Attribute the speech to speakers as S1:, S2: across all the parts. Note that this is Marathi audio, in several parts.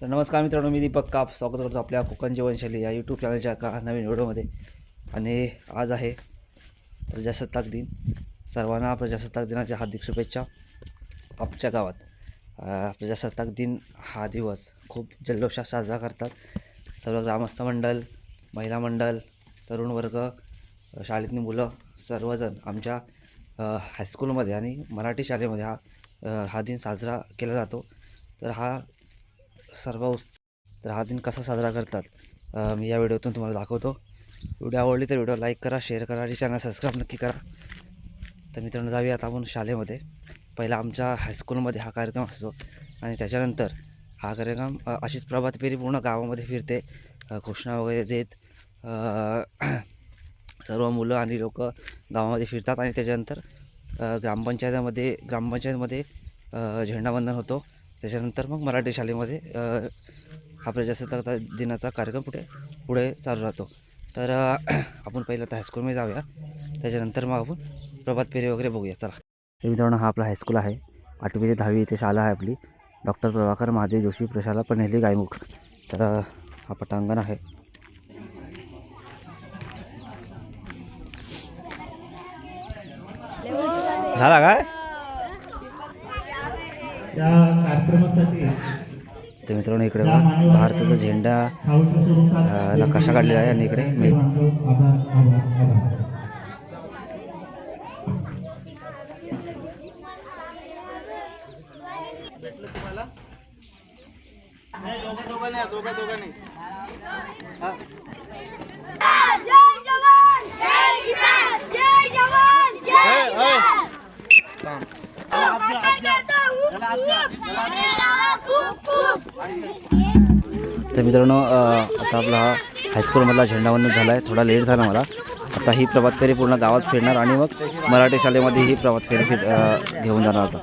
S1: तर नमस्कार मित्रांनो मी दीपक काप. स्वागत करतो आपल्या कोकण जीवनशैली या यूट्यूब चॅनलच्या एका नवीन व्हिडिओमध्ये. आणि आज आहे प्रजासत्ताक दिन. सर्वांना प्रजासत्ताक दिनाच्या हार्दिक शुभेच्छा. आमच्या गावात प्रजासत्ताक दिन हा दिवस खूप जल्लोषात साजरा करतात. सर्व ग्रामस्थ मंडल महिला मंडल तरुण वर्ग शाळेतली मुलं सर्वजण आमच्या हायस्कूलमध्ये आणि मराठी शाळेमध्ये हा हा दिन साजरा केला जातो. तर हा सर्व तर हा दिन कसा साजरा करतात मी या व्हिडिओतून तुम्हाला दाखवतो. व्हिडिओ आवडली तर व्हिडिओ लाईक करा शेअर करा आणि चॅनल सबस्क्राईब नक्की करा. तर मित्रांनो आता आपण शाळेमध्ये. पहिला आमच्या हायस्कूलमध्ये हा कार्यक्रम असतो आणि त्याच्यानंतर हा कार्यक्रम अशीच प्रभात फेरी पूर्ण गावामध्ये फिरते. घोषणा वगैरे देत सर्व मुलं आणि लोक गावामध्ये फिरतात आणि त्याच्यानंतर अ, ग्रामपंचायतीमध्ये ग्रामपंचायतमध्ये झेंडावंदन होतो. त्याच्यानंतर मग मराठी शाळेमध्ये हा प्रजासत्ताक दिनाचा कार्यक्रम पुढे पुढे चालू राहतो. तर आपण पहिलं तर हायस्कूलमध्ये जाऊया. त्याच्यानंतर मग आपण प्रभात फेरी वगैरे बघूया. चला. हे मित्रांनो हा आपला हायस्कूल आहे. आठवी ते दहावी इथे शाळा आहे आपली. डॉक्टर प्रभाकर महादेव जोशी प्रशाला पणहेली गायमुख. तर हा पटांगण आहे. झाला काय?
S2: त्या कार्यक्रमासाठी
S1: तर मित्रांनो इकडे बघा भारताचा झेंडा नकाशा काढलेला आहे आणि इकडे
S3: जय जवान
S1: तर मित्रांनो आता आपला हा हायस्कूलमधला झेंडावंदन झाला आहे थोडा लेट झाला मला. आता ही प्रभात फेरी पूर्ण गावात फिरणार आणि मग मराठी शाळेमध्ये ही प्रभात फेरी फिर घेऊन जाणार आता.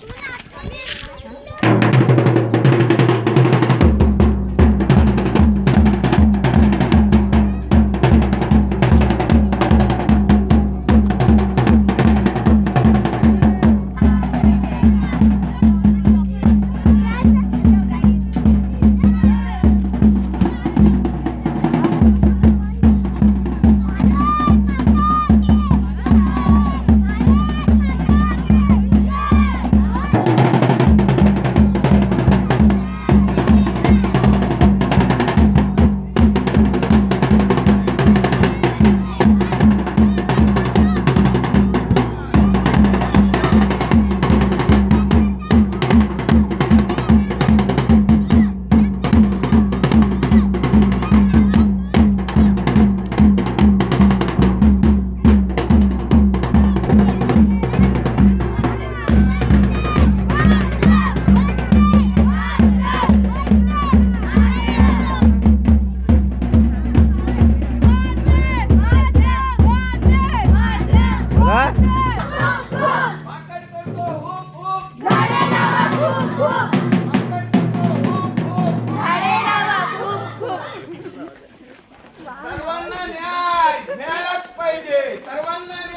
S4: न्याय पाहिजे. सर्वांना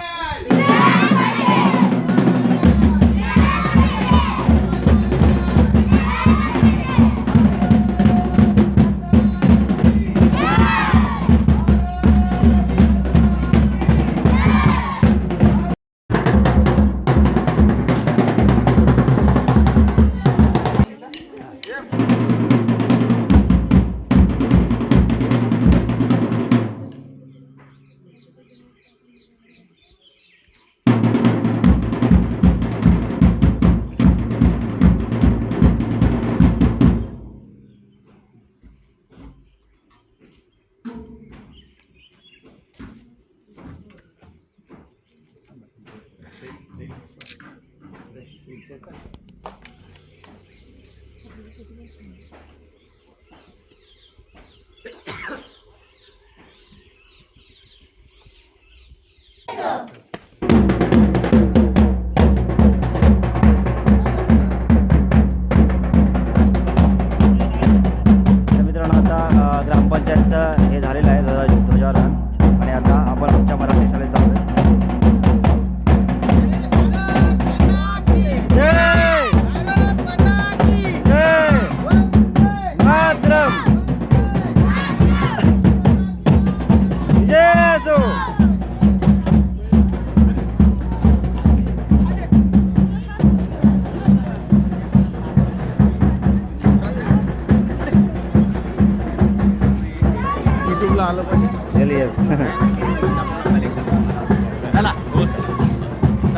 S1: ग्रामपंचायतचं हे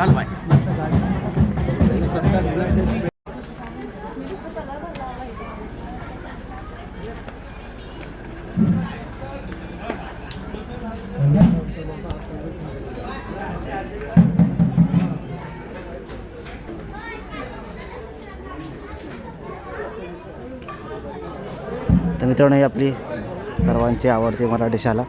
S1: चाल
S5: बाय
S1: तर मित्रांनो ही आपली सर्वांची आवडती मराठी शाळा.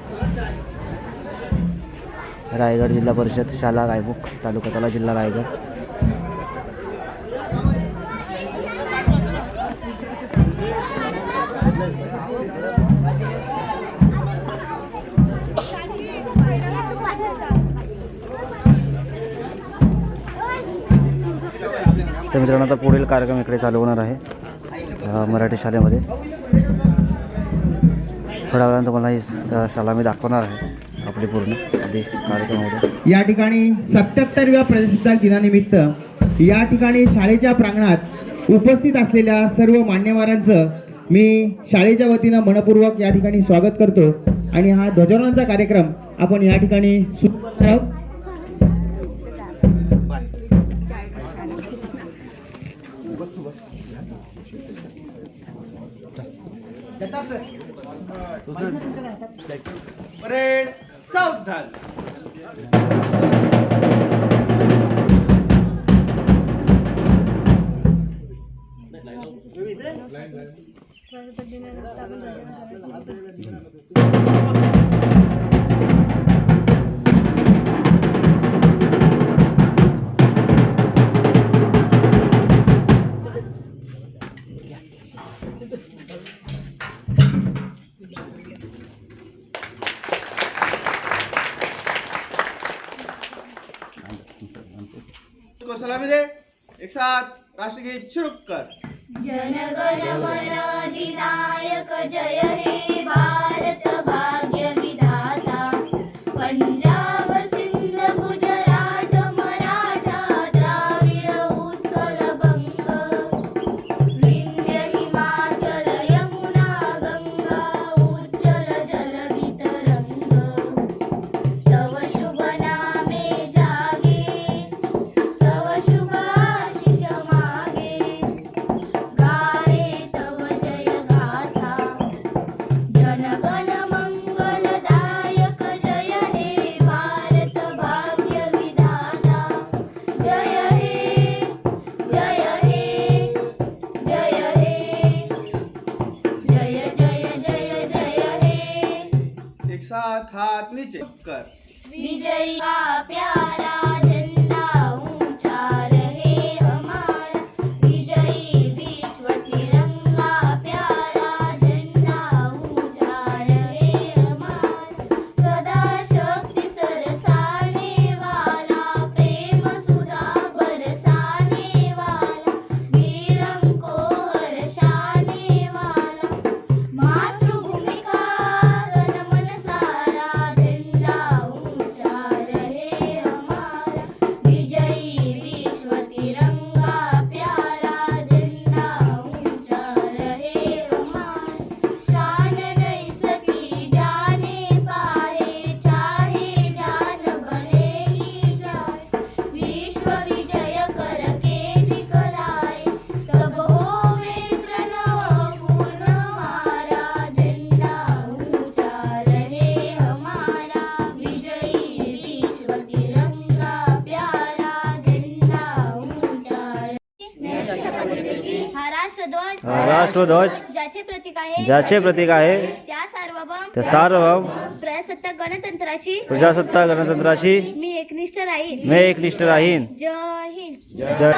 S1: रायगड जिल्हा परिषद शाळा गायमुख तालुका तला जिल्हा रायगड. तर मित्रांनो आता पुढील कार्यक्रम इकडे चालू होणार आहे मराठी शाळेमध्ये. थोड्या वेळानं तुम्हाला ही शाळा मी दाखवणार आहे आपली पूर्ण.
S6: या ठिकाणी सत्याहत्तरव्या प्रजासत्ताक दिनानिमित्त या ठिकाणी शाळेच्या प्रांगणात उपस्थित असलेल्या सर्व मान्यवरांचं मी शाळेच्या वतीनं मनपूर्वक या ठिकाणी स्वागत करतो. आणि हा ध्वजारोहणाचा कार्यक्रम आपण या ठिकाणी
S5: परेड सावधान
S4: को साथ राष्ट्रगीत कर
S7: जनगण मन अधिनायक जय हे भारत
S4: भाग
S7: विजयी हा राष्ट्रध्वज ज्याचे प्रतीक आहे.
S1: ज्याचे प्रतीक आहे.
S7: त्या सार्वभौम
S1: त्या सार्वभौम
S7: प्रजासत्ताक गणतंत्राशी
S1: प्रजासत्ताक गणतंत्राशी
S7: मी एकनिष्ठ राहीन.
S1: मी एकनिष्ठ राहीन.
S7: जय हिंद.
S1: जय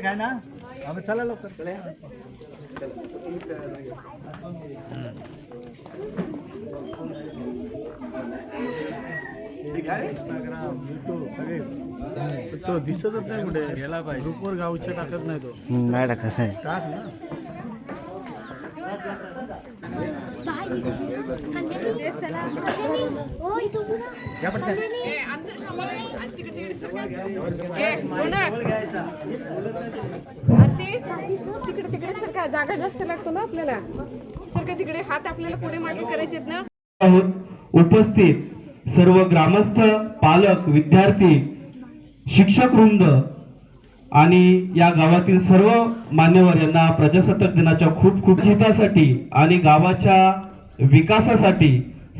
S8: एक आहे ना? आम्ही चला लवकर. चला. सगळे. तो दिसतच नाही कुठे. गेला पाहिजे. ग्रुपवर गावच्या टाकत नाही तो.
S7: नाही टाकत नाही
S8: टाक ना
S9: ओ इथं पुढं.
S10: तिकडे तिकडे सरका जागा जास्त लागतो ना आपल्याला सरका तिकडे हात आपल्याला पुढे मागे करायचेत ना
S11: उपस्थित सर्व ग्रामस्थ पालक विद्यार्थी शिक्षक वृंद आणि या गावातील सर्व मान्यवर यांना प्रजासत्ताक दिनाच्या खूप खूप जितासाठी आणि गावाच्या विकासासाठी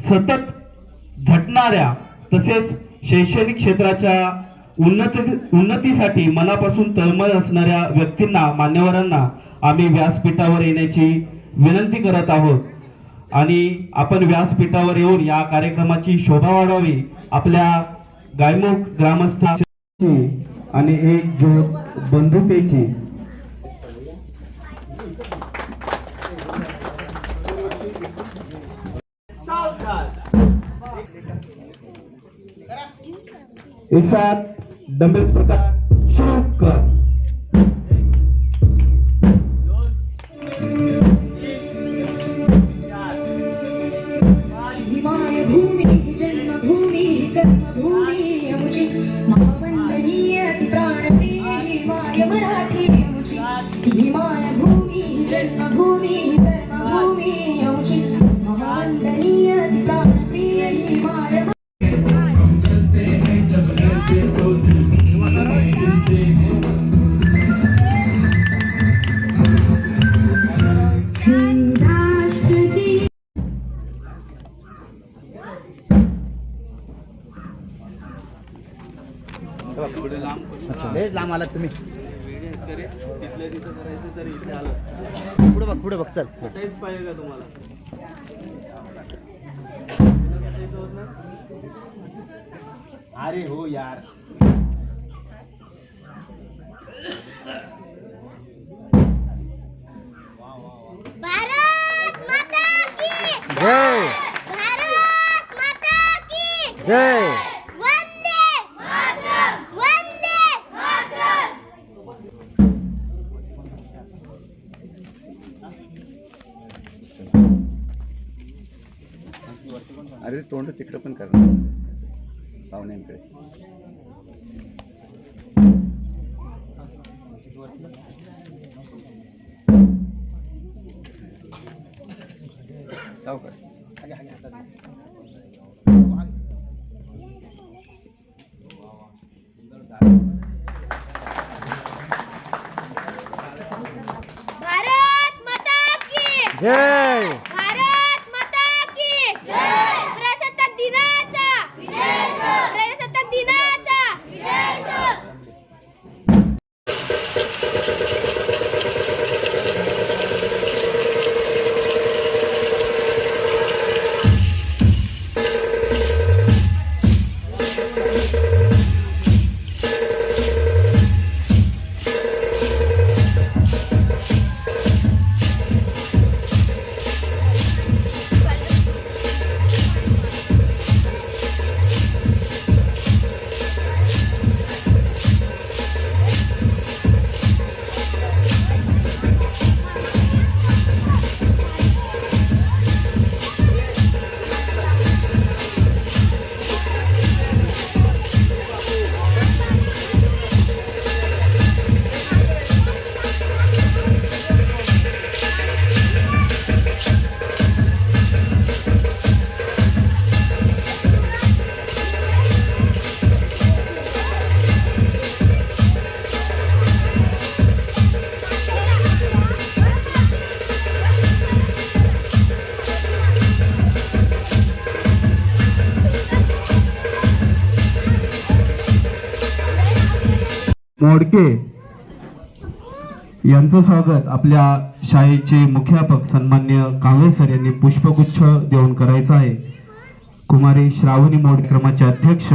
S11: सतत झटणाऱ्या तसेच शैक्षणिक क्षेत्राच्या उन्नती उन्नतीसाठी मनापासून तळमळ असणाऱ्या व्यक्तींना मान्यवरांना आम्ही व्यासपीठावर येण्याची विनंती करत आहोत. आणि आपण व्यासपीठावर येऊन या कार्यक्रमाची शोभा वाढावी आपल्या गायमुख ग्रामस्थांची आणि एक ज्योत बंधुतेची एक साथ डंबेल प्रकार शुरू कर.
S7: लयच लांब आलात तुम्ही.
S4: करे तिथल्या तिथं करायचं तर इथे आलं.
S7: पुढे बघ पुढे बघ चल.
S4: पाहिजे का तुम्हाला?
S8: अरे हो यार.
S9: भारत माता की!
S7: जय।
S9: भारत माता की!
S7: जय।
S12: अरे तोंड तिकडं पण करणार पाहुण्यांकडे. सावकाश
S9: भारत माता की!
S7: जय!
S11: मोडके यांचं स्वागत आपल्या शाळेचे मुख्यापक सन्मान्य कांगळे सर यांनी पुष्पगुच्छ देऊन करायचं आहे. कुमारी श्रावणी मोडक्रमाचे अध्यक्ष.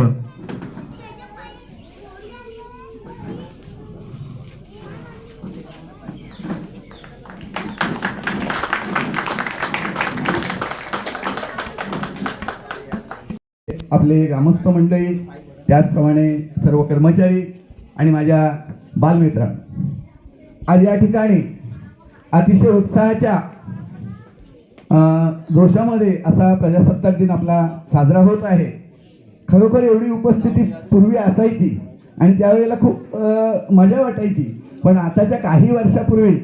S2: आपले ग्रामस्थ मंडळी त्याचप्रमाणे सर्व कर्मचारी आणि माझ्या बालमित्रा आज या ठिकाणी अतिशय उत्साहाच्या दोषामध्ये जोशामध्ये असा प्रजासत्ताक दिन आपला साजरा होत आहे. खरोखर एवढी उपस्थिती पूर्वी असायची आणि त्यावेळेला खूप मजा वाटायची. पण आताच्या काही वर्षापूर्वी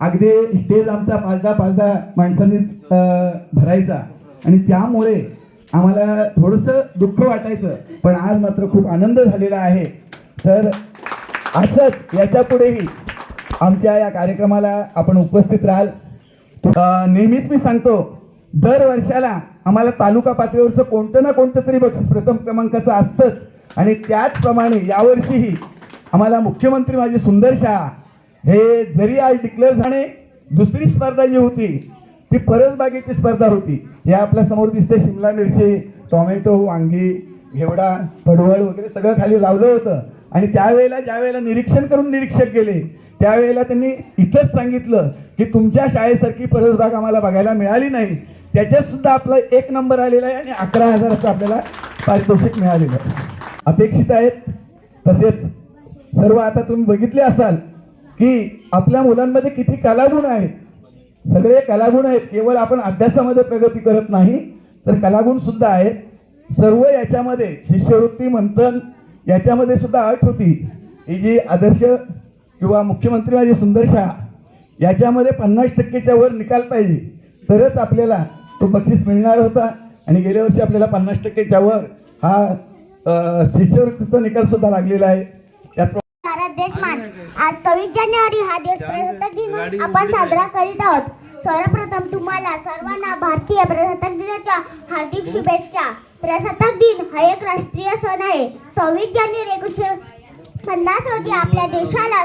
S2: अगदी स्टेज आमचा पाचदा पाचदा माणसांनीच भरायचा. आणि त्यामुळे आम्हाला थोडंसं दुःख वाटायचं. पण आज मात्र खूप आनंद झालेला आहे. तर असंच याच्या पुढेही आमच्या या कार्यक्रमाला आपण उपस्थित राहाल. नेहमीच मी सांगतो दर वर्षाला आम्हाला तालुका पातळीवरचं कोणतं ना कोणतं तरी बक्षीस प्रथम क्रमांकाचं असतंच. आणि त्याचप्रमाणे यावर्षीही आम्हाला मुख्यमंत्री माझी सुंदर शाळा हे जरी आज डिक्लेअर झाले दुसरी स्पर्धा जी होती ती परसबागेची स्पर्धा होती. हे आपल्यासमोर दिसते शिमला मिरची टोमॅटो वांगी घेवडा पडवळ वगैरे सगळं खाली लावलं होतं. आणि त्यावेळेला ज्या वेळेला निरीक्षण करून निरीक्षक गेले त्यावेळेला त्यांनी इथंच सांगितलं की तुमच्या शाळेसारखी परसबाग आम्हाला बघायला मिळाली नाही. त्याच्यात सुद्धा आपला एक नंबर आलेला आहे आणि अकरा हजाराचं आपल्याला पारितोषिक मिळालेलं आहे. अपेक्षित आहेत. तसेच सर्व आता तुम्ही बघितले असाल की आपल्या मुलांमध्ये किती कलागुण आहेत. सगळे कलागुण आहेत. केवळ आपण अभ्यासामध्ये प्रगती करत नाही तर कलागुण सुद्धा आहेत. सर्व याच्यामध्ये शिष्यवृत्ती मंथन याच्यामध्ये सुद्धा अट होती. ही जी आदर्श किंवा मुख्यमंत्री माझी सुंदर याच्यामध्ये पन्नास टक्केच्या वर निकाल पाहिजे. तरच आपल्याला तो बक्षीस मिळणार होता आणि गेल्या वर्षी आपल्याला पन्नास टक्केच्या वर हा शिष्यवृत्तीचा निकाल सुद्धा लागलेला आहे.
S3: मान. आज सव्वीस जानेवारी हा दिवस प्रजासत्ताक दिन. आपण साजरा करीत आहोत. सर्वप्रथम तुम्हाला सर्वांना भारतीय प्रजासत्ताक दिनाच्या हार्दिक शुभेच्छा. प्रजासत्ताक दिन हा एक राष्ट्रीय सण आहे. सव्वीस जानेवारी एकोणीसशे पन्नास रोजी आपल्या देशाला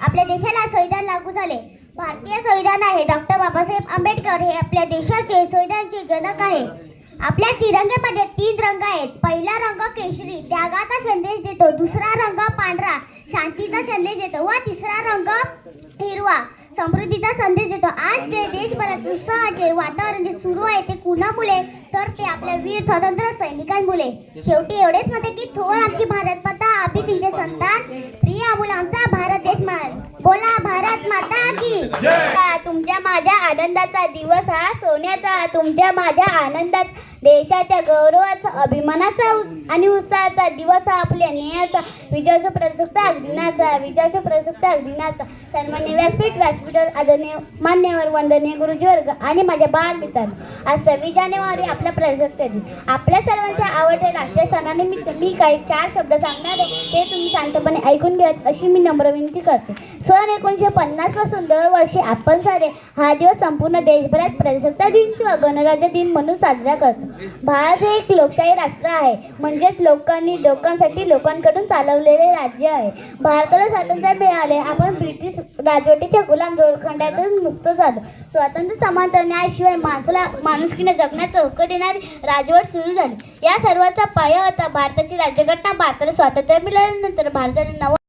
S3: आपल्या देशाला संविधान लागू झाले. भारतीय संविधान आहे. डॉक्टर बाबासाहेब आंबेडकर हे आपल्या देशाचे संविधानाचे जनक आहे आपल्या तिरंग्यामध्ये तीन रंग आहेत. पहिला रंग केशरी त्यागाचा संदेश देतो. दुसरा रंग पांढरा शांतीचा संदेश देतो व तिसरा रंग हिरवा समृद्धीचा संदेश देतो. आज ते देशभरात उत्साहाचे वातावरण जे सुरू आहे ते कुणामुळे तर ते आपल्या वीर स्वतंत्र सैनिकांमुळे शेवटी एवढेच म्हणते की थोर आमची भारत माता आम्ही तुमचे संतान. प्रिय अमूल आमचा भारत देश महान बोला भारत माता की. तुमच्या माझ्या आनंदाचा दिवस हा सोन्याचा. तुमच्या माझ्या आनंदात देशाच्या गौरवाचा अभिमानाचा आणि उत्साहाचा दिवस हा आपल्या न्यायाचा. विजयाचा प्रसक्ताक दिनाचा विजयाचा प्रसक्ताक दिनाचा सन्मान्य व्यासपीठ व्यासपीठावर आदरणीय मान्यवर वंदनीय गुरुजी वर्ग आणि माझ्या बाल मित्रांनो आज सव्वीस जानेवारी आपला प्रसक्त दिन आपल्या सर्वांच्या आवडत्या राष्ट्रीय सणानिमित्त. मी काही चार शब्द सांगणार आहे ते तुम्ही शांतपणे ऐकून घ्यात अशी मी नम्र विनंती करते. सन एकोणीसशे पन्नासपासून दरवर्षी आपण सारे हा दिवस संपूर्ण देशभरात प्रजासत्ताक दिन किंवा गणराज्य दिन म्हणून साजरा करतो. भारत हे एक लोकशाही राष्ट्र आहे. म्हणजेच लोकांनी लोकांसाठी लोकांकडून चालवलेले राज्य आहे. भारताला स्वातंत्र्य मिळाले. आपण ब्रिटिश राजवटीच्या गुलाम दोरखंडातून मुक्त झालो. स्वातंत्र्य समांतर न्यायाशिवाय माणसाला माणुसकीने जगण्याचा हक्क देणारी राजवट सुरू झाली. या सर्वाचा पाया होता. भारताची राज्यघटना भारताला स्वातंत्र्य मिळाल्यानंतर भारताला नवा